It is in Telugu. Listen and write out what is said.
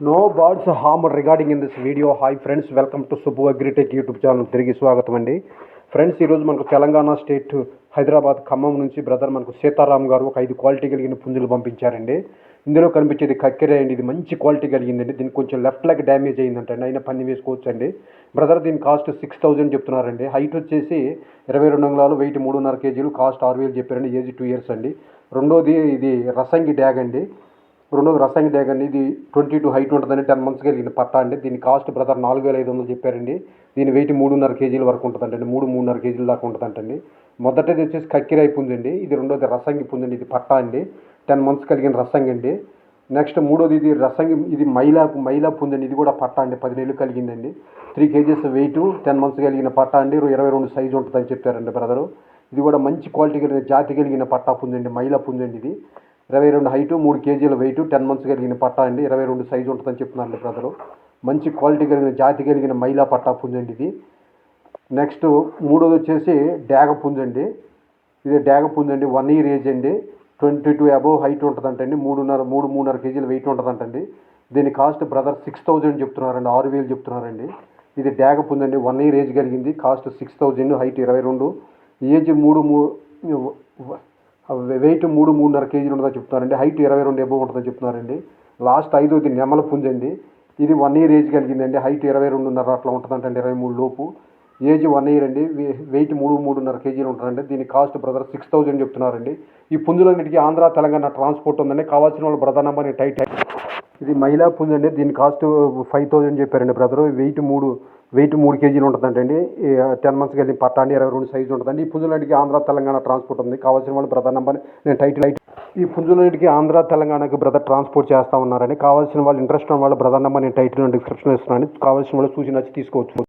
No birds ham regarding in this video hi friends welcome to Subbu agritech YouTube channel తిరిగి స్వాగతం అండి. ఫ్రెండ్స్ ఈరోజు మనకు తెలంగాణ స్టేట్ హైదరాబాద్ ఖమ్మం నుంచి బ్రదర్ మనకు సీతారాం గారు ఒక ఐదు క్వాలిటీ కలిగిన పుంజులు పంపించారండి. ఇందులో కనిపించేది కక్కెరే అండి. ఇది మంచి క్వాలిటీ కలిగిందండి. దీనికి కొంచెం లెఫ్ట్ లెగ్ డ్యామేజ్ అయిందంటండి అయినా పని వేసుకోవచ్చు అండి. బ్రదర్ దీని కాస్ట్ సిక్స్ థౌజండ్ చెప్తున్నారండి. హైట్ వచ్చేసి ఇరవై రెండు అంగుళాలు వెయిట్ మూడున్నర కేజీలు కాస్ట్ ఆరు వేలు చెప్పారండి. ఏజ్ టూ ఇయర్స్ అండి. రెండోది ఇది రసంగి డ్యాగ్ అండి. రెండోది రసంగి డ్యాగ్ ఇది ట్వంటీ టూ హైట్ ఉంటుందండి టెన్ మంత్స్ కలిగిన పట్టా అండి. దీని కాస్ట్ బ్రదర్ నాలుగు వేల ఐదు వందలు చెప్పారండి. దీని వెయిట్ మూడున్నర కేజీల వరకు ఉంటుందంటండి. మూడు మూడున్నర కేజీల దాకా ఉంటుందంటండి. మొదటిది వచ్చేసి కక్కిరాయి పుంజండి ఇది రెండోది రసంగి పుంజండి ఇది పట్టా అండి. టెన్ మంత్స్ కలిగిన రసంగి అండి. నెక్స్ట్ మూడోది ఇది రసంగి ఇది మైలా మైలా పుంజండి ఇది కూడా పట్టా అండి. పది నెలలు కలిగిందండి three kgs weight ten months కలిగిన పట్టా అండి. ఇరవై రెండు సైజు ఉంటుందని చెప్పారండి బ్రదరు. ఇది కూడా మంచి క్వాలిటీ కలిగిన జాతి కలిగిన పట్టా పుంజండి మైలా పుంజండి ఇది. ఇరవై రెండు హైటు మూడు కేజీల వెయిట్ టెన్ మంత్స్ కలిగిన పట్టా అండి. ఇరవై రెండు సైజు ఉంటుందని చెప్తున్నారండి బ్రదరు. మంచి క్వాలిటీ కలిగిన జాతి కలిగిన మైలా పట్టా పుంజండి ఇది. నెక్స్ట్ మూడోది వచ్చేసి డ్యాగ పుంజండి. ఇది డ్యాగ పుంజండి వన్ ఇయర్ ఏజ్ అండి. ట్వంటీ టూ అబవ్ హైట్ ఉంటుందంటండి మూడున్నర మూడు మూడున్నర కేజీల వెయిట్ ఉంటుందంటండి దీని కాస్ట్ బ్రదర్ సిక్స్ థౌజండ్ చెప్తున్నారండి. ఆరు వేలు చెప్తున్నారండి. ఇది డ్యాగ పుంజండి వన్ ఇయర్ ఏజ్ కలిగింది. కాస్ట్ సిక్స్ థౌజండ్ హైట్ ఇరవై రెండు. ఏజ్ మూడు మూ వెయిట్ మూడు మూడున్నర కేజీలు ఉంటుందని చెప్తున్నారండి. హైట్ ఇరవై రెండు ఎబో ఉంటుందని చెప్తున్నారండి. లాస్ట్ ఐదోది నెమల పుంజండి. ఇది వన్ ఇయర్ ఏజ్ కలిగిందండి. హైట్ ఇరవై రెండున్నర అట్లా ఉంటుందంటండి ఇరవై మూడు లోపు. ఏజ్ వన్ ఇయర్ అండి. వెయిట్ మూడు మూడున్నర కేజీలు ఉంటుందండి. దీని కాస్ట్ బ్రదర్ సిక్స్ థౌజండ్ చెప్తున్నారండి. ఈ పుంజులన్నిటికీ ఆంధ్ర తెలంగాణ ట్రాన్స్పోర్ట్ ఉందండి. కావాల్సిన వాళ్ళు బ్రదర్ నెంబర్ని టైట్ ఇది మహిళా పుంజ అండి. దీని కాస్ట్ ఫైవ్ థౌజండ్ చెప్పారండి బ్రదర్ వెయిట్ మూడు వెయిట్ మూడు కేజీలు ఉంటుందంటండి టెన్ మంత్స్కి వెళ్ళి పట్టా అండి ఇరవై రెండు సైజు ఉంటుందండి. ఈ పుంజులన్నిటికీ ఆంధ్ర తెలంగాణ ట్రాన్స్పోర్ట్ ఉంది. కావాల్సిన వాళ్ళు బ్రదర్ నెంబర్ నేను టైట్ లైట్ ఈ పుంజులన్నిటికీ ఆంధ్ర తెలంగాణకి బ్రదర్ ట్రాన్స్పోర్ట్ చేస్తా ఉన్నారండి. కావాల్సిన వాళ్ళు ఇంట్రెస్ట్ ఉన్న వాళ్ళు బ్రదర్ నెంబర్ నేను టైటిల్ డిస్క్రిప్షన్ ఇస్తున్నాను. కావాల్సిన వాళ్ళు చూసి వచ్చి తీసుకోవచ్చు.